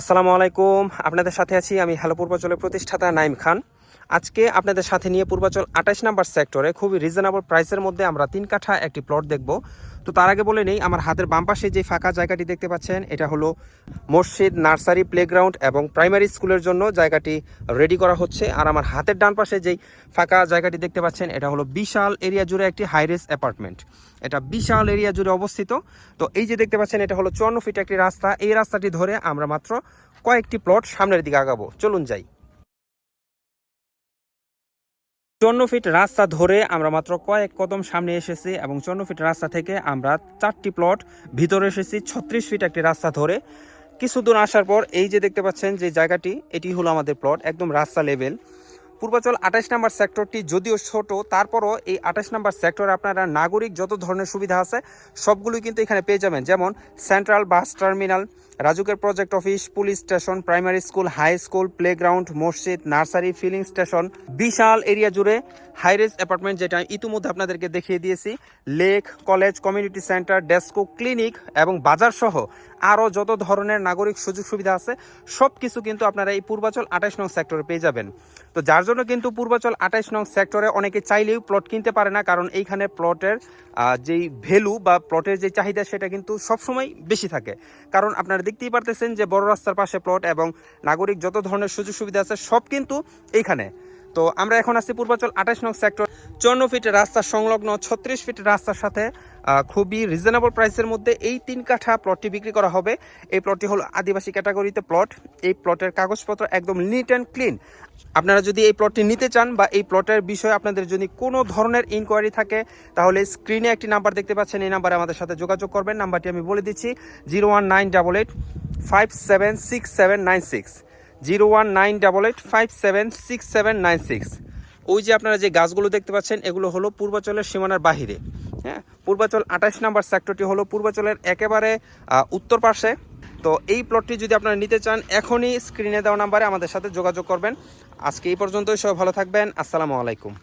আসসালামু আলাইকুম। আপনাদের সাথে আছি আমি হ্যালো পূর্বাচলের প্রতিষ্ঠাতা নাইম খান। আজকে আপনাদের সাথে নিয়ে পূর্বাচল আঠাশ নাম্বার সেক্টরে খুবই রিজনেবল প্রাইসের মধ্যে আমরা তিন কাঠা একটি প্লট দেখব। তো তার আগে বলে নেই, আমার হাতের বাম পাশে যে ফাঁকা জায়গাটি দেখতে পাচ্ছেন, এটা হলো মসজিদ, নার্সারি প্লেগ্রাউন্ড এবং প্রাইমারি স্কুলের জন্য জায়গাটি রেডি করা হচ্ছে। আর আমার হাতের ডান পাশে যেই ফাঁকা জায়গাটি দেখতে পাচ্ছেন, এটা হলো বিশাল এরিয়া জুড়ে একটি হাইরেস অ্যাপার্টমেন্ট এটা বিশাল এরিয়া জুড়ে অবস্থিত। তো এই যে দেখতে পাচ্ছেন, এটা হলো চুয়ান্ন ফিট একটি রাস্তা। এই রাস্তাটি ধরে আমরা মাত্র কয়েকটি প্লট সামনের দিকে আগাবো। চলুন যাই। চুয়ান্ন ফিট রাস্তা ধরে আমরা মাত্র কয়েক কদম সামনে এসেছি এবং চুয়ান্ন ফিট রাস্তা থেকে আমরা চারটি প্লট ভিতরে এসেছি, ছত্রিশ ফিট একটি রাস্তা ধরে। কিছু দূর আসার পর এই যে দেখতে পাচ্ছেন যে জায়গাটি, এটি হলো আমাদের প্লট একদম রাস্তা লেভেল পূর্বাচল আঠাশ নাম্বার সেক্টরটি যদিও ছোট, তারপরও এই আঠাশ নাম্বার সেক্টরে আপনারা নাগরিক যত ধরনের সুবিধা আছে, সবগুলোই কিন্তু এখানে পেয়ে যাবেন। যেমন central bus terminal রাজুকের project office, police station, primary school, high school, playground, মসজিদ, নার্সারি, ফিলিং স্টেশন, বিশাল এরিয়া জুড়ে হাইরেজ অ্যাপার্টমেন্ট যেটা ইতিমধ্যে আপনাদেরকে দেখিয়ে দিয়েছি। Lake, college, community centre, DESCO, clinic এবং বাজার সহ আরও যত ধরনের নাগরিক সুযোগ সুবিধা আছে সব কিছু কিন্তু আপনারা এই পূর্বাচল আঠাশ নং সেক্টরে পেয়ে যাবেন। তো যার জন্য কিন্তু পূর্বাচল আঠাশ নং সেক্টরে অনেকে চাইলেও প্লট কিনতে পারে না, কারণ এইখানে প্লটের যেই ভ্যালু বা প্লটের যে চাহিদা সেটা কিন্তু সবসময় বেশি থাকে। কারণ আপনারা দেখতেই পারতেছেন যে বড় রাস্তার পাশে প্লট এবং নাগরিক যত ধরনের সুযোগ সুবিধা আছে সব কিন্তু এইখানে। তো আমরা এখন আছি পূর্বাচল আঠাশ নং সেক্টর চুয়ান্ন ফিট রাস্তা সংলগ্ন ছত্রিশ ফিট রাস্তার সাথে খুবই রিজনেবল প্রাইসের মধ্যে এই তিন কাঠা প্লটটি বিক্রি করা হবে। এই প্লটটি হলো আদিবাসী ক্যাটাগরিতে প্লট এই প্লটের কাগজপত্র একদম নিট অ্যান্ড ক্লিন আপনারা যদি এই প্লটটি নিতে চান বা এই প্লটের বিষয়ে আপনাদের যদি কোনো ধরনের ইনকোয়ারি থাকে, তাহলে স্ক্রিনে একটি নাম্বার দেখতে পাচ্ছেন। এই নাম্বারে আমাদের সাথে যোগাযোগ করবেন। নাম্বারটি আমি বলে দিচ্ছি zero one nine double eight five seven six seven nine six zero one nine double eight five seven six seven nine six ওই যে আপনারা যে গাছগুলো দেখতে পাচ্ছেন, এগুলো হলো পূর্বাচলের সীমানার বাহিরে। হ্যাঁ পূর্বাচল আঠাশ নাম্বার সেক্টরটি হলো পূর্বাচলের একেবারে উত্তর পাশে তো এই প্লটটি যদি আপনারা নিতে চান, এখনই স্ক্রিনে দেওয়া নাম্বারে আমাদের সাথে যোগাযোগ করবেন। আজকে এই পর্যন্তই, সবাই ভালো থাকবেন। আসসালামু আলাইকুম।